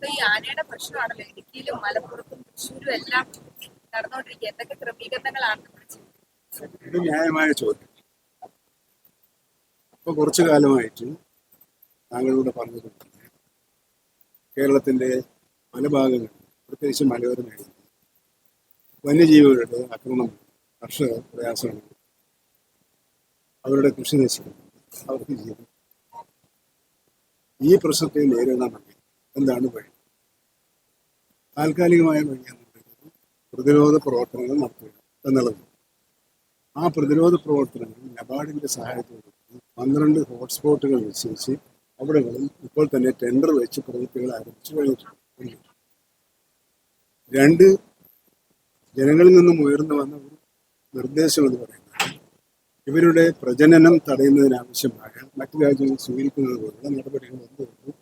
ഇപ്പൊ ഈ ആനയുടെ പ്രശ്നമാണല്ലോ. ഇടുക്കിയിലും മലപ്പുറത്തും തൃശ്ശൂരും എല്ലാം നടന്നുകൊണ്ടിരിക്കുക. എന്തൊക്കെ ക്രമീകരണങ്ങളാണ് ഇത് ന്യായമായ ചോദ്യം. ഇപ്പൊ കുറച്ചു കാലമായിട്ട് താങ്കളോട് പറഞ്ഞതുപോലെ കേരളത്തിന്റെ പല ഭാഗങ്ങളിൽ പ്രത്യേകിച്ച് മലയോര മേഖലയിൽ വന്യജീവികളുടെ ആക്രമണം കർഷകർ പ്രയാസമാണ് അവരുടെ കൃഷി നശിക്കുന്നു അവർക്ക് ജീവിതം ഈ പ്രശ്നത്തെ നേരിടണമെങ്കിൽ എന്താണ് വഴി? താൽക്കാലികമായ വഴി എന്ന് പറയുന്നത്. പ്രതിരോധ പ്രവർത്തനങ്ങൾ നടത്തുക എന്നുള്ളത്. ആ പ്രതിരോധ പ്രവർത്തനങ്ങൾ നബാർഡിന്റെ സഹായത്തോടെ പന്ത്രണ്ട് ഹോട്ട്സ്പോട്ടുകൾ നിശ്ചയിച്ച് അവിടങ്ങളിൽ ഇപ്പോൾ തന്നെ ടെൻഡർ വെച്ച് പ്രവൃത്തികൾ ആരംഭിച്ചു കഴിഞ്ഞിട്ടുണ്ട്. രണ്ട് ജനങ്ങളിൽ നിന്നും ഉയർന്നു വന്ന ഒരു നിർദ്ദേശം എന്ന് പറയുന്നത് ഇവരുടെ പ്രജനനം തടയുന്നതിനാവശ്യമായ മറ്റു രാജ്യങ്ങൾ സ്വീകരിക്കുന്നത് പോലുള്ള നടപടികൾ എന്തുകൊണ്ടും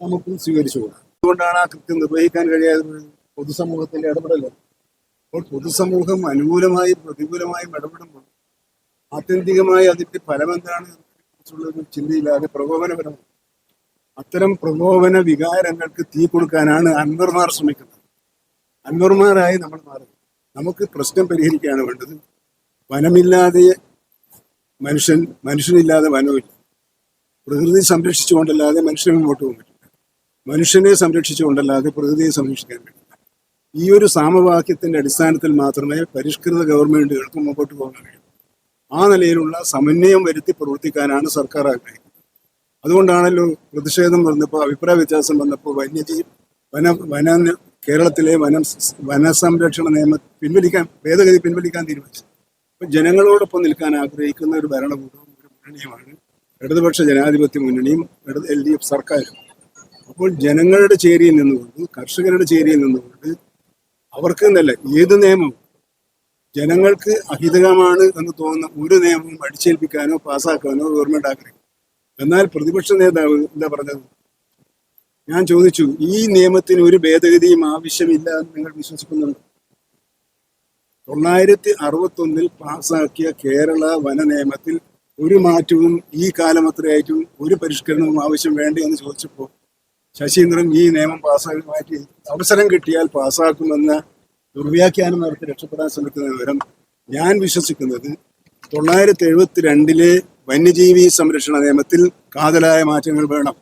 നമുക്ക് സ്വീകരിച്ചുകൂടാ? അതുകൊണ്ടാണ് ആ കൃത്യം നിർവഹിക്കാൻ കഴിയാതെ. പൊതുസമൂഹത്തിന്റെ ഇടപെടൽ അപ്പോൾ പൊതുസമൂഹം അനുകൂലമായും പ്രതികൂലമായും ഇടപെടുമ്പോൾ ആത്യന്തികമായി അതിന്റെ ഫലം എന്താണ് എന്നതിനെക്കുറിച്ചുള്ള ഒരു ചിന്തയില്ലാതെ പ്രകോപനപരമാണ്. അത്തരം പ്രകോപന വികാരങ്ങൾക്ക് തീ കൊടുക്കാനാണ് അൻവർമാർ ശ്രമിക്കുന്നത്. അൻവർമാരായി നമ്മൾ മാറുന്നത് നമുക്ക് പ്രശ്നം പരിഹരിക്കുകയാണ് വേണ്ടത്. വനമില്ലാതെ മനുഷ്യൻ മനുഷ്യനില്ലാതെ വനമില്ല പ്രകൃതി സംരക്ഷിച്ചുകൊണ്ടല്ലാതെ മനുഷ്യന് മുമ്പോട്ട് പറ്റില്ല. മനുഷ്യനെ സംരക്ഷിച്ചുകൊണ്ടല്ലാതെ പ്രകൃതിയെ സംരക്ഷിക്കാൻ വേണ്ടി ഈ ഒരു സാമവാക്യത്തിന്റെ അടിസ്ഥാനത്തിൽ മാത്രമേ പരിഷ്കൃത ഗവൺമെന്റുകൾക്ക് മുമ്പോട്ട് പോകാൻ കഴിയൂ. ആ നിലയിലുള്ള സമന്വയം വരുത്തി പ്രവർത്തിക്കാനാണ് സർക്കാർ ആഗ്രഹിക്കുന്നത്. അതുകൊണ്ടാണല്ലോ പ്രതിഷേധം വന്നപ്പോൾ അഭിപ്രായ വ്യത്യാസം വന്നപ്പോൾ വന്യജീവി വന വന കേരളത്തിലെ വനം വനസംരക്ഷണ നിയമം പിൻവലിക്കാൻ ഭേദഗതി പിൻവലിക്കാൻ തീരുമാനിച്ചു അപ്പൊ ജനങ്ങളോടൊപ്പം നിൽക്കാൻ ആഗ്രഹിക്കുന്ന ഒരു ഭരണകൂടവും ഒരു മുന്നണിയുമാണ്. ഇടതുപക്ഷ ജനാധിപത്യ മുന്നണിയും എൽ ഡി എഫ് സർക്കാരും. അപ്പോൾ ജനങ്ങളുടെ ചേരിയിൽ നിന്നുകൊണ്ട് കർഷകരുടെ ചേരിയിൽ നിന്നുകൊണ്ട് അവർക്ക് എന്നല്ല ഏത് നിയമവും ജനങ്ങൾക്ക് അഹിതകമാണ് എന്ന് തോന്നുന്ന ഒരു നിയമവും അടിച്ചേൽപ്പിക്കാനോ പാസ്സാക്കാനോ ഗവൺമെന്റ് ആഗ്രഹിക്കും എന്നാൽ പ്രതിപക്ഷ നേതാവ് എന്താ പറഞ്ഞത്? ഞാൻ ചോദിച്ചു ഈ നിയമത്തിന് ഒരു ഭേദഗതിയും ആവശ്യമില്ല എന്ന് നിങ്ങൾ വിശ്വസിക്കുന്നുണ്ട്? തൊള്ളായിരത്തി അറുപത്തി ഒന്നിൽ പാസാക്കിയ കേരള വന നിയമത്തിൽ ഒരു മാറ്റവും ഈ കാലം അത്രയായിട്ടും ഒരു പരിഷ്കരണവും ആവശ്യം വേണ്ടേ എന്ന് ചോദിച്ചപ്പോൾ ശശീന്ദ്രൻ ഈ നിയമം പാസ്സാക്കി അവസരം കിട്ടിയാൽ പാസ്സാക്കുമെന്ന ദുർവ്യാഖ്യാനം നടത്തി രക്ഷപ്പെടാൻ ശ്രമിക്കുന്ന വിവരം ഞാൻ വിശ്വസിക്കുന്നത് തൊള്ളായിരത്തി എഴുപത്തി രണ്ടിലെ വന്യജീവി സംരക്ഷണ നിയമത്തിൽ കാതലായ മാറ്റങ്ങൾ വേണം.